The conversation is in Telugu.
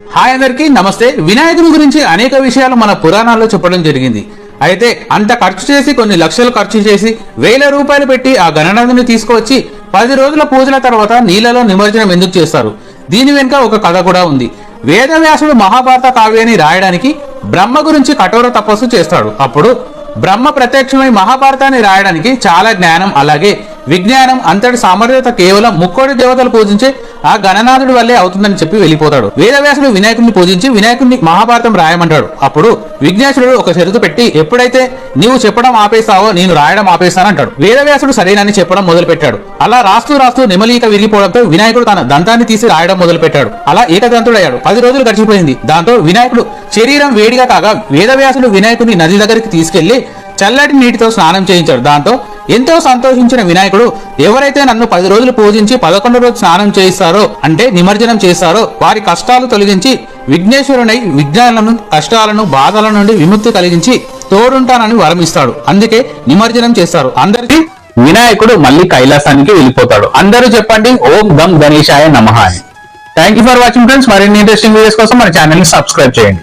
హాయ్ అందరికీ నమస్తే. వినాయకుని గురించి అనేక విషయాలు మన పురాణాల్లో చెప్పడం జరిగింది. అయితే అంత ఖర్చు చేసి కొన్ని లక్షలు ఖర్చు చేసి వేల రూపాయలు పెట్టి ఆ గణనాథుని తీసుకువచ్చి పది రోజుల పూజల తర్వాత నీళ్ళలో నిమజ్జనం ఎందుకు చేస్తారు? దీని వెనుక ఒక కథ కూడా ఉంది. వేదవ్యాసుడు మహాభారత కావ్యాన్ని రాయడానికి బ్రహ్మ గురించి కఠోర తపస్సు చేస్తాడు. అప్పుడు బ్రహ్మ ప్రత్యక్షమై మహాభారతాన్ని రాయడానికి చాలా జ్ఞానం అలాగే విజ్ఞానం అంతటి సామర్థ్యత కేవలం ముక్కోడి దేవతలు పూజించే ఆ గణనాథుడి వల్లే అవుతుందని చెప్పి వెళ్ళిపోతాడు. వేదవ్యాసుడు వినాయకుడిని పూజించి వినాయకుడిని మహాభారతం రాయమంటాడు. అప్పుడు విఘ్నేశ్వరుడు ఒక షరతు పెట్టి ఎప్పుడైతే నీవు చెప్పడం ఆపేస్తావో నేను రాయడం ఆపేస్తానంటాడు వేదవ్యాసుడు సరేనని చెప్పడం మొదలు పెట్టాడు అలా రాస్తూ రాస్తూ నెమలీక విరిగిపోవడంతో వినాయకుడు తన దంతాన్ని తీసి రాయడం మొదలు పెట్టాడు అలా ఏకదంతుడయ్యాడు పది రోజులు గడిచిపోయింది. దాంతో వినాయకుడు శరీరం వేడిగా కాగా వేదవ్యాసుడు వినాయకుడిని నది దగ్గరికి తీసుకెళ్ళి చల్లటి నీటితో స్నానం చేయించాడు. దాంతో ఎంతో సంతోషించిన వినాయకుడు ఎవరైతే నన్ను పది రోజులు పూజించి పదకొండు రోజు స్నానం చేయిస్తారో అంటే నిమజ్జనం చేస్తారో వారి కష్టాలు తొలగించి విఘ్నేశ్వరునై విజ్ఞానాలను కష్టాలను బాధల నుండి విముక్తి కలిగించి తోడుంటానని వరమిస్తాడు. అందుకే నిమజ్జనం చేస్తారు. అందరికీ వినాయకుడు మళ్ళీ కైలాసానికి వెళ్ళిపోతాడు. అందరూ చెప్పండి ఓం గం గణేశాయ నమః thank you for watching friends మరిన్ని ఇంట్రెస్టింగ్ వీడియోస్ కోసం మన ఛానల్ని సబ్స్క్రైబ్ చేయండి.